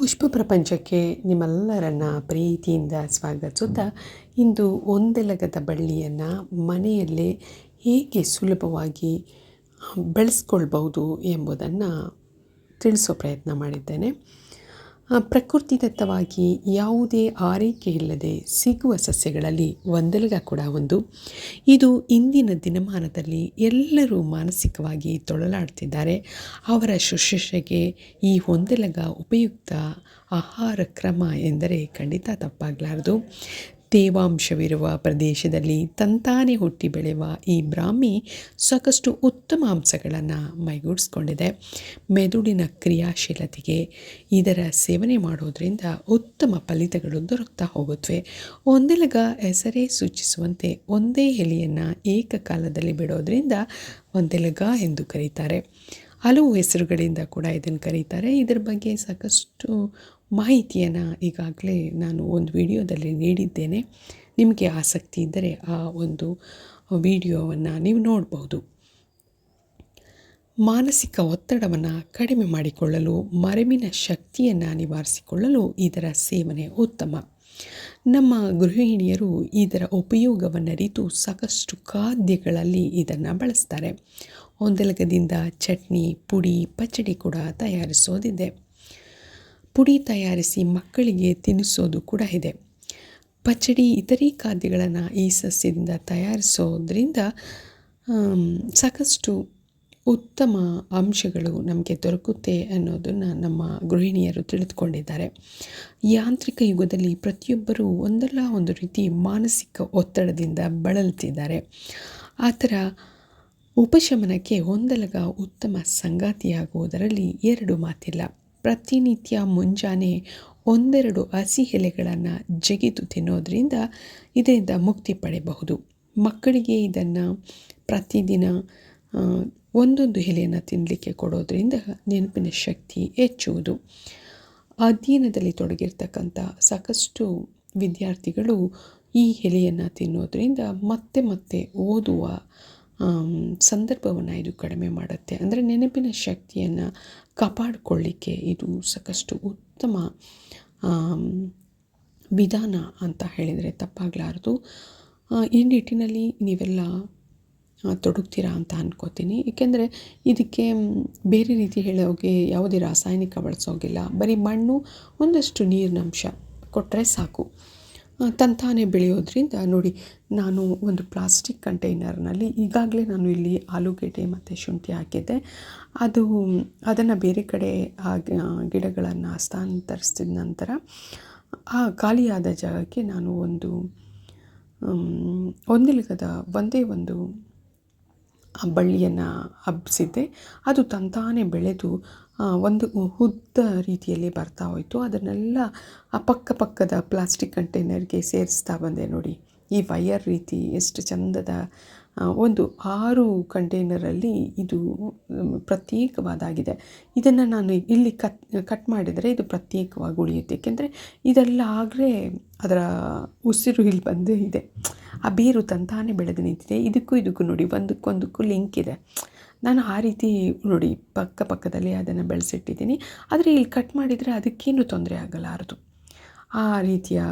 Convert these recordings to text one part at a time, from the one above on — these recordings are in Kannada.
ಪುಷ್ಪ ಪ್ರಪಂಚಕ್ಕೆ ನಿಮ್ಮೆಲ್ಲರನ್ನ ಪ್ರೀತಿಯಿಂದ ಸ್ವಾಗತಿಸುತ್ತಾ ಇಂದು ಒಂದೆಲಗದ ಬಳ್ಳಿಯನ್ನು ಮನೆಯಲ್ಲೇ ಹೇಗೆ ಸುಲಭವಾಗಿ ಬೆಳೆಸ್ಕೊಳ್ಬಹುದು ಎಂಬುದನ್ನು ತಿಳಿಸೋ ಪ್ರಯತ್ನ ಮಾಡಿದ್ದೇನೆ. ಪ್ರಕೃತಿದತ್ತವಾಗಿ ಯಾವುದೇ ಆರೈಕೆ ಇಲ್ಲದೆ ಸಿಗುವ ಸಸ್ಯಗಳಲ್ಲಿ ಒಂದಲಗ ಕೂಡ ಒಂದು. ಇದು ಇಂದಿನ ದಿನಮಾನದಲ್ಲಿ ಎಲ್ಲರೂ ಮಾನಸಿಕವಾಗಿ ತೊಳಲಾಡ್ತಿದ್ದಾರೆ. ಅವರ ಶುಶ್ರೂಷೆಗೆ ಈ ಒಂದೆಲಗ ಉಪಯುಕ್ತ ಆಹಾರ ಕ್ರಮ ಎಂದರೆ ಖಂಡಿತ ತಪ್ಪಾಗಲಾರದು. ತೇವಾಂಶವಿರುವ ಪ್ರದೇಶದಲ್ಲಿ ತಂತಾನೆ ಹುಟ್ಟಿ ಬೆಳೆಯುವ ಈ ಬ್ರಾಹ್ಮಿ ಸಾಕಷ್ಟು ಉತ್ತಮ ಅಂಶಗಳನ್ನು ಮೈಗೂಡಿಸ್ಕೊಂಡಿದೆ. ಮೆದುಳಿನ ಕ್ರಿಯಾಶೀಲತೆಗೆ ಇದರ ಸೇವನೆ ಮಾಡೋದರಿಂದ ಉತ್ತಮ ಫಲಿತಗಳು ದೊರಕ್ತಾ ಹೋಗುತ್ತವೆ ಒಂದೆಲಗ ಹೆಸರೇ ಸೂಚಿಸುವಂತೆ ಒಂದೇ ಎಲೆಯನ್ನು ಏಕಕಾಲದಲ್ಲಿ ಬಿಡೋದರಿಂದ ಒಂದೆಲಗ ಎಂದು ಕರೀತಾರೆ. ಹಲವು ಹೆಸರುಗಳಿಂದ ಕೂಡ ಇದನ್ನು ಕರೀತಾರೆ. ಇದರ ಬಗ್ಗೆ ಸಾಕಷ್ಟು ಮಾಹಿತಿಯನ್ನು ಈಗಾಗಲೇ ನಾನು ಒಂದು ವಿಡಿಯೋದಲ್ಲಿ ನೀಡಿದ್ದೇನೆ. ನಿಮಗೆ ಆಸಕ್ತಿ ಇದ್ದರೆ ಆ ಒಂದು ವಿಡಿಯೋವನ್ನು ನೀವು ನೋಡಬಹುದು ಮಾನಸಿಕ ಒತ್ತಡವನ್ನು ಕಡಿಮೆ ಮಾಡಿಕೊಳ್ಳಲು, ಮರೆವಿನ ಶಕ್ತಿಯನ್ನು ನಿವಾರಿಸಿಕೊಳ್ಳಲು ಇದರ ಸೇವನೆ ಉತ್ತಮ. ನಮ್ಮ ಗೃಹಿಣಿಯರು ಇದರ ಉಪಯೋಗವನ್ನು ಅರಿತು ಸಾಕಷ್ಟು ಖಾದ್ಯಗಳಲ್ಲಿ ಇದನ್ನು ಬಳಸ್ತಾರೆ. ಒಂದೆಲಗದಿಂದ ಚಟ್ನಿ, ಪುಡಿ, ಪಚಡಿ ಕೂಡ ತಯಾರಿಸೋದಿದೆ. ಪುಡಿ ತಯಾರಿಸಿ ಮಕ್ಕಳಿಗೆ ತಿನ್ನಿಸೋದು ಕೂಡ ಇದೆ. ಪಚಡಿ ಇತರೆ ಖಾದ್ಯಗಳನ್ನು ಈ ಸಸ್ಯದಿಂದ ತಯಾರಿಸೋದ್ರಿಂದ ಸಾಕಷ್ಟು ಉತ್ತಮ ಅಂಶಗಳು ನಮಗೆ ದೊರಕುತ್ತೆ ಅನ್ನೋದನ್ನು ನಮ್ಮ ಗೃಹಿಣಿಯರು ತಿಳಿದುಕೊಂಡಿದ್ದಾರೆ. ಯಾಂತ್ರಿಕ ಯುಗದಲ್ಲಿ ಪ್ರತಿಯೊಬ್ಬರೂ ಒಂದಲ್ಲ ಒಂದು ರೀತಿ ಮಾನಸಿಕ ಒತ್ತಡದಿಂದ ಬಳಲ್ತಿದ್ದಾರೆ ಆ ಥರ ಉಪಶಮನಕ್ಕೆ ಹೊಂದಲಗ ಉತ್ತಮ ಸಂಗಾತಿಯಾಗುವುದರಲ್ಲಿ ಎರಡು ಮಾತಿಲ್ಲ. ಪ್ರತಿನಿತ್ಯ ಮುಂಜಾನೆ ಒಂದೆರಡು ಹಸಿ ಎಲೆಗಳನ್ನು ಜಗಿದು ತಿನ್ನೋದರಿಂದ ಇದರಿಂದ ಮುಕ್ತಿ ಪಡೆಯಬಹುದು. ಮಕ್ಕಳಿಗೆ ಇದನ್ನು ಪ್ರತಿದಿನ ಒಂದೊಂದು ಎಲೆಯನ್ನು ತಿನ್ನಲಿಕ್ಕೆ ಕೊಡೋದರಿಂದ ನೆನಪಿನ ಶಕ್ತಿ ಹೆಚ್ಚುವುದು. ಅಧ್ಯಯನದಲ್ಲಿ ತೊಡಗಿರ್ತಕ್ಕಂಥ ಸಾಕಷ್ಟು ವಿದ್ಯಾರ್ಥಿಗಳು ಈ ಎಲೆಯನ್ನು ತಿನ್ನೋದರಿಂದ ಮತ್ತೆ ಮತ್ತೆ ಓದುವ ಸಂದರ್ಭವನ್ನು ಇದು ಕಡಿಮೆ ಮಾಡುತ್ತೆ. ಅಂದರೆ ನೆನಪಿನ ಶಕ್ತಿಯನ್ನು ಕಾಪಾಡಿಕೊಳ್ಳಿಕ್ಕೆ ಇದು ಸಾಕಷ್ಟು ಉತ್ತಮ ವಿಧಾನ ಅಂತ ಹೇಳಿದರೆ ತಪ್ಪಾಗಲಾರದು. ಈ ನಿಟ್ಟಿನಲ್ಲಿ ನೀವೆಲ್ಲ ತೊಡಗ್ತೀರಾ ಅಂತ ಅನ್ಕೋತೀನಿ. ಏಕೆಂದರೆ ಇದಕ್ಕೆ ಬೇರೆ ರೀತಿ ಹೇಳೋಗೆ ಯಾವುದೇ ರಾಸಾಯನಿಕ ಬಳಸೋಗಿಲ್ಲ. ಬರೀ ಮಣ್ಣು ಒಂದಷ್ಟು ನೀರಿನಂಶ ಕೊಟ್ಟರೆ ಸಾಕು. ತಂತಾನೆ ಬೆಳೆಯೋದ್ರಿಂದ ನೋಡಿ, ನಾನು ಒಂದು ಪ್ಲಾಸ್ಟಿಕ್ ಕಂಟೈನರ್ನಲ್ಲಿ ಈಗಾಗಲೇ ನಾನು ಇಲ್ಲಿ ಆಲೂಗೆಡ್ಡೆ ಮತ್ತು ಶುಂಠಿ ಹಾಕಿದ್ದೆ. ಅದು, ಅದನ್ನು ಬೇರೆ ಕಡೆ ಆ ಗಿಡಗಳನ್ನು ಹಸ್ತಾಂತರಿಸಿದ ನಂತರ, ಆ ಖಾಲಿಯಾದ ಜಾಗಕ್ಕೆ ನಾನು ಒಂದು ಒಂದಿಲಗದ ಒಂದೇ ಒಂದು ಬಳ್ಳಿಯನ್ನು ಹಬ್ಬಿಸಿದ್ದೆ ಅದು ತಂತಾನೆ ಬೆಳೆದು ಒಂದು ಉದ್ದ ರೀತಿಯಲ್ಲಿ ಬರ್ತಾ ಹೋಯಿತು. ಅದನ್ನೆಲ್ಲ ಆ ಪಕ್ಕ ಪಕ್ಕದ ಪ್ಲಾಸ್ಟಿಕ್ ಕಂಟೈನರ್ಗೆ ಸೇರಿಸ್ತಾ ಬಂದೆ ನೋಡಿ. ಈ ವಯರ್ ರೀತಿ ಎಷ್ಟು ಚಂದದ ಒಂದು ಆರು ಕಂಟೈನರಲ್ಲಿ ಇದು ಪ್ರತ್ಯೇಕವಾದಾಗಿದೆ. ಇದನ್ನು ನಾನು ಇಲ್ಲಿ ಕಟ್ ಕಟ್ ಮಾಡಿದರೆ ಇದು ಪ್ರತ್ಯೇಕವಾಗಿ ಉಳಿಯುತ್ತೆ. ಏಕೆಂದರೆ ಇದೆಲ್ಲ ಆಗಲೇ ಅದರ ಉಸಿರು ಇಲ್ಲಿ ಬಂದು ಇದೆ. ಆ ಬೇರು ತಂತಾನೆ ಬೆಳೆದು ನಿಂತಿದೆ. ಇದಕ್ಕೂ ಇದಕ್ಕೂ ನೋಡಿ ಒಂದಕ್ಕೊಂದಕ್ಕೂ ಲಿಂಕ್ ಇದೆ. ನಾನು ಆ ರೀತಿ ನೋಡಿ ಪಕ್ಕ ಪಕ್ಕದಲ್ಲಿ ಅದನ್ನು ಬೆಳೆಸಿಟ್ಟಿದ್ದೀನಿ. ಆದರೆ ಇಲ್ಲಿ ಕಟ್ ಮಾಡಿದರೆ ಅದಕ್ಕೇನು ತೊಂದರೆ ಆಗಲಾರದು. ಆ ರೀತಿಯ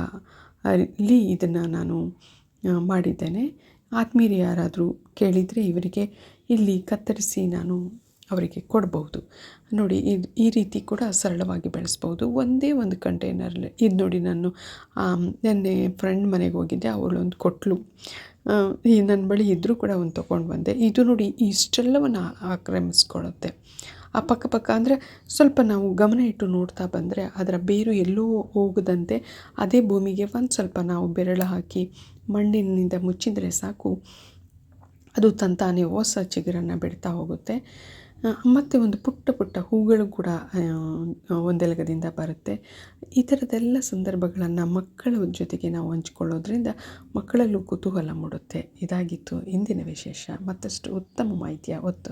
ಇಲ್ಲಿ ಇದನ್ನು ನಾನು ಮಾಡಿದ್ದೇನೆ. ಆತ್ಮೀಯರು ಯಾರಾದರೂ ಕೇಳಿದರೆ ಇವರಿಗೆ ಇಲ್ಲಿ ಕತ್ತರಿಸಿ ನಾನು ಅವರಿಗೆ ಕೊಡಬಹುದು ನೋಡಿ, ಇದು ಈ ರೀತಿ ಕೂಡ ಸರಳವಾಗಿ ಬೆಳೆಸ್ಬೋದು. ಒಂದೇ ಒಂದು ಕಂಟೈನರಲ್ಲಿ ಇದು ನೋಡಿ ನಾನು ನೆನ್ನೆ ಫ್ರೆಂಡ್ ಮನೆಗೆ ಹೋಗಿದ್ದೆ, ಅವಳೊಂದು ಕೊಟ್ಲು. ಈ ನನ್ನ ಬಳಿ ಇದ್ದರೂ ಕೂಡ ಒಂದು ತೊಗೊಂಡು ಬಂದೆ. ಇದು ನೋಡಿ ಇಷ್ಟೆಲ್ಲವನ್ನು ಆಕ್ರಮಿಸ್ಕೊಳುತ್ತೆ. ಆ ಪಕ್ಕ ಪಕ್ಕ ಅಂದರೆ ಸ್ವಲ್ಪ ನಾವು ಗಮನ ಇಟ್ಟು ನೋಡ್ತಾ ಬಂದರೆ ಅದರ ಬೇರು ಎಲ್ಲೂ ಹೋಗದಂತೆ ಅದೇ ಭೂಮಿಗೆ ಒಂದು ಸ್ವಲ್ಪ ನಾವು ಬೆರಳು ಹಾಕಿ ಮಣ್ಣಿನಿಂದ ಮುಚ್ಚಿದರೆ ಸಾಕು. ಅದು ತಂತಾನೆ ಹೊಸ ಚಿಗುರನ್ನು ಬಿಡ್ತಾ ಹೋಗುತ್ತೆ. ಮತ್ತು ಒಂದು ಪುಟ್ಟ ಪುಟ್ಟ ಹೂಗಳು ಕೂಡ ಒಂದೆಲಗದಿಂದ ಬರುತ್ತೆ. ಈ ಥರದ್ದೆಲ್ಲ ಸಂದರ್ಭಗಳನ್ನು ಮಕ್ಕಳ ಜೊತೆಗೆ ನಾವು ಹಂಚ್ಕೊಳ್ಳೋದ್ರಿಂದ ಮಕ್ಕಳಲ್ಲೂ ಕುತೂಹಲ ಮೂಡುತ್ತೆ. ಇದಾಗಿತ್ತು ಇಂದಿನ ವಿಶೇಷ. ಮತ್ತಷ್ಟು ಉತ್ತಮ ಮಾಹಿತಿಯ ಒತ್ತು